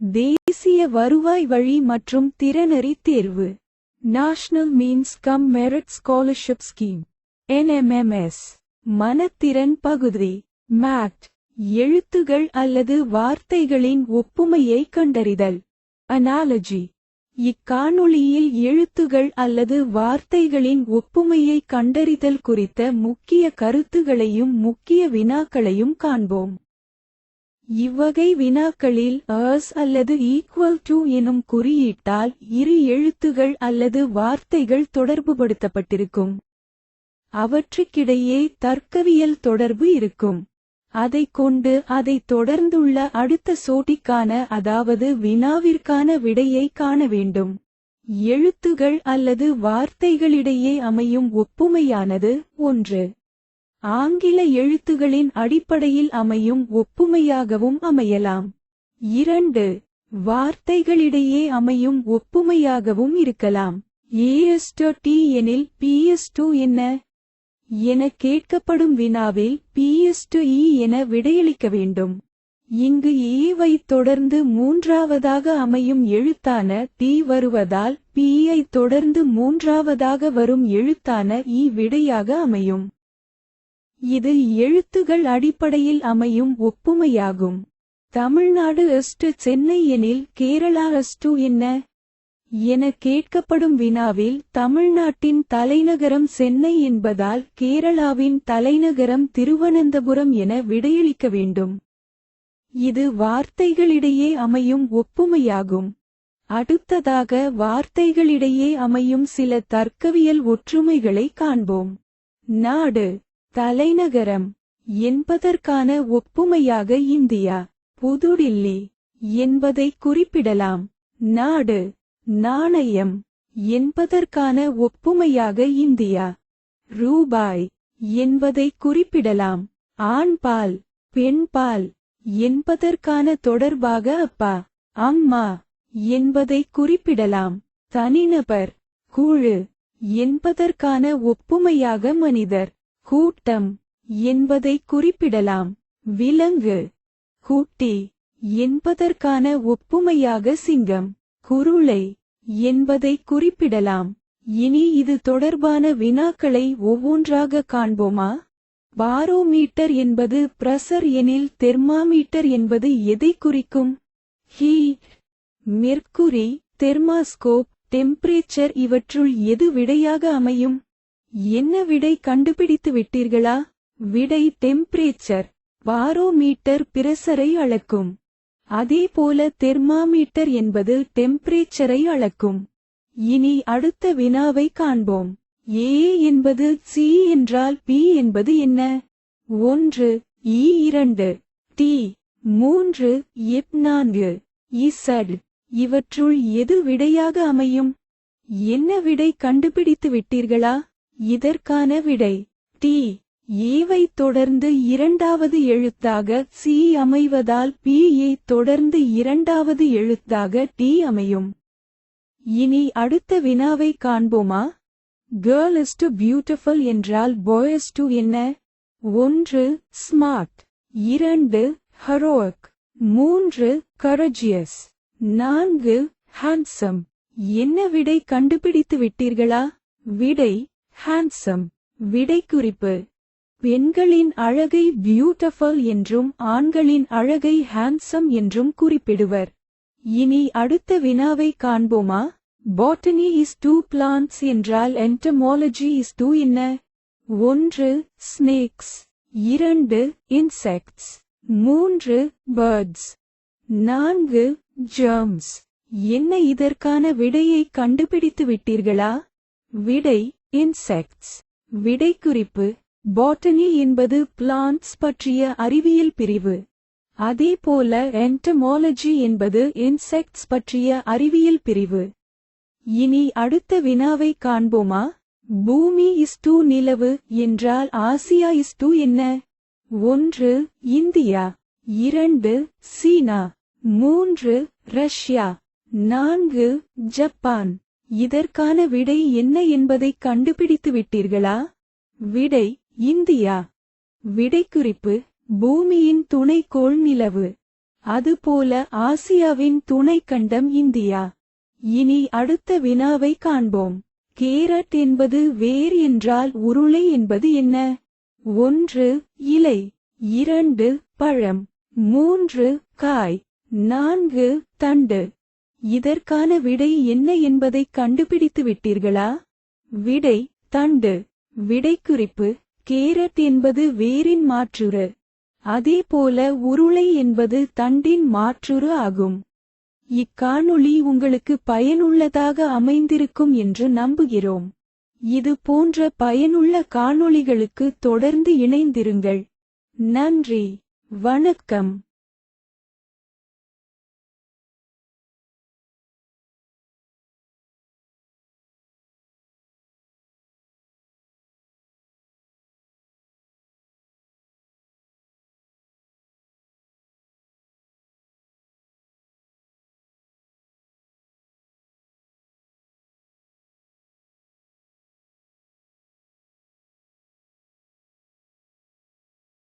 தேசிய வருவாய் வழி மற்றும் திறனறி தேர்வு. National means cum merit scholarship scheme NMMS மனத்திறன் பகுதி. மேட் எழுத்துகள் அல்லது வார்த்தைகளின் ஒப்புமையை கண்டறிதல். அனாலஜி இக்காணொளியில் எழுத்துகள் அல்லது வார்த்தைகளின் ஒப்புமையை கண்டறிதல் குறித்த முக்கிய கருத்துகளையும் முக்கிய வினாக்களையும் காண்போம். இவ்வகை வினாக்களில் அஸ் அல்லது ஈக்குவல் டு எனும் குறியீட்டால் இரு எழுத்துகள் அல்லது வார்த்தைகள் தொடர்புபடுத்தப்பட்டிருக்கும். அவற்றுக்கிடையே தர்க்கவியல் தொடர்பு இருக்கும். அதைக் கொண்டு அதைத் தொடர்ந்துள்ள அடுத்த சோட்டிக்கான அதாவது வினாவிற்கான விடையை காண வேண்டும். எழுத்துகள் அல்லது வார்த்தைகளிடையே அமையும் ஒப்புமையானது ஒன்று. ஆங்கில எழுத்துகளின் அடிப்படையில் அமையும் ஒப்புமையாகவும் அமையலாம். இரண்டு வார்த்தைகளிடையே அமையும் ஒப்புமையாகவும் இருக்கலாம். ஏஎஸ்டோ டி எனில் பிஎஸ்டு என்ன? என கேட்கப்படும் வினாவில் பிஎஸ்டு இ என விடையளிக்க வேண்டும். இங்கு ஈவை தொடர்ந்து மூன்றாவதாக அமையும் எழுத்தான தி வருவதால் பியை தொடர்ந்து மூன்றாவதாக வரும் எழுத்தான இ விடையாக அமையும். இது எழுத்துகள் அடிப்படையில் அமையும் ஒப்புமையாகும். தமிழ்நாடு எஸ்டு சென்னை எனில் கேரளா எஸ்டு என்ன? என கேட்கப்படும் வினாவில் தமிழ்நாட்டின் தலைநகரம் சென்னை என்பதால் கேரளாவின் தலைநகரம் திருவனந்தபுரம் என விடையளிக்க வேண்டும். இது வார்த்தைகளிடையே அமையும் ஒப்புமையாகும். அடுத்ததாக வார்த்தைகளிடையே அமையும் சில தர்க்கவியல் ஒற்றுமைகளை காண்போம். நாடு. தலைநகரம் என்பதற்கான ஒப்புமையாக இந்தியா புதுடில்லி என்பதை குறிப்பிடலாம். நாடு நாணயம் என்பதற்கான ஒப்புமையாக இந்தியா ரூபாய் என்பதை குறிப்பிடலாம். ஆண்பால் பெண்பால் என்பதற்கான தொடர்பாக அப்பா அம்மா என்பதை குறிப்பிடலாம். தனிநபர் குழு என்பதற்கான ஒப்புமையாக மனிதர் கூட்டம் என்பதை குறிப்பிடலாம். விலங்கு. கூட்டி என்பதற்கான ஒப்புமையாக சிங்கம். குருளை என்பதை குறிப்பிடலாம். இனி இது தொடர்பான வினாக்களை ஒவ்வொன்றாக காண்போமா? பாரோமீட்டர் என்பது பிரசர் எனில் தெர்மாமீட்டர் என்பது எதை குறிக்கும்? ஹீட் மெர்க்குரி தெர்மாஸ்கோப் டெம்பரேச்சர் இவற்றுள் எது விடையாக அமையும்? என்ன விடை கண்டுபிடித்து விட்டீர்களா? விடை டெம்பரேச்சர் பாரோமீட்டர் பிரசரை அளக்கும். அதேபோல தெர்மாமீட்டர் என்பது டெம்பரேச்சரை அளக்கும். இனி அடுத்த வினாவை காண்போம். ஏ என்பது சி என்றால் பி என்பது என்ன? ஒன்று இ இரண்டு டி மூன்று எப் நான்கு இசட் இவற்றுள் எது விடையாக அமையும்? என்ன விடை கண்டுபிடித்து விட்டீர்களா? இதற்கான விடை. டி. E ஏவை தொடர்ந்து இரண்டாவது எழுத்தாக சி அமைவதால் பியை தொடர்ந்து இரண்டாவது எழுத்தாக டி அமையும். இனி அடுத்த வினாவை காண்போமா? கேர்ள் இஸ் டு பியூட்டிஃபுல் என்றால் பாய் இஸ் டு என்ன? ஒன்று ஸ்மார்ட் இரண்டு ஹரோக் மூன்று கரஜியஸ் நான்கு ஹேண்ட்சம் என்ன விடை கண்டுபிடித்து விட்டீர்களா? விடை ஹேண்ட்ஸம் விடை குறிப்பு பெண்களின் அழகை பியூட்டிஃபுல் என்றும் ஆண்களின் அழகை ஹேண்ட்ஸம் என்றும் குறிப்பிடுவர். இனி அடுத்த வினாவை காண்போமா? பாட்டனி இஸ் டூ பிளான்ட்ஸ் என்றால் என்டமாலஜி இஸ் டூ என்ன? ஒன்று ஸ்னேக்ஸ் இரண்டு இன்செக்ட்ஸ் மூன்று பேர்ட்ஸ் நான்கு ஜெர்ம்ஸ் என்ன இதற்கான விடையை கண்டுபிடித்து விட்டீர்களா விடை இன்செக்ட்ஸ் விடைக்குறிப்பு. பாட்டனி என்பது பிளான்ட்ஸ் பற்றிய அறிவியல் பிரிவு. அதேபோல என்டமாலஜி என்பது இன்செக்ட்ஸ் பற்றிய அறிவியல் பிரிவு. இனி அடுத்த வினாவை காண்போமா? பூமி இஸ் டூ நிலவு என்றால் ஆசியா இஸ் டூ என்ன? ஒன்று இந்தியா. இரண்டு சீனா. மூன்று ரஷ்யா. நான்கு ஜப்பான். இதற்கான விடை என்ன என்பதை கண்டுபிடித்து விட்டீர்களா? விடை இந்தியா. விடைக்குறிப்பு பூமியின் துணைக்கோள் நிலவு. அதுபோல ஆசியாவின் துணைக்கண்டம் இந்தியா. இனி அடுத்த வினாவை காண்போம். கேரட் என்பது வேர் என்றால் உருளை என்பது என்ன? ஒன்று இலை. இரண்டு பழம். மூன்று காய். நான்கு தண்டு. இதற்கான விடை என்ன என்பதை கண்டுபிடித்து விட்டீர்களா? விடை தண்டு. விடைக்குறிப்பு கேரட் என்பது வேரின் மாற்றுரு. அதேபோல உருளை என்பது தண்டின் மாற்றுரு ஆகும். இக்காணொளி உங்களுக்கு பயனுள்ளதாக அமைந்திருக்கும் என்று நம்புகிறோம். இது போன்ற பயனுள்ள காணொளிகளுக்கு தொடர்ந்து இணைந்திருங்கள். நன்றி. வணக்கம்.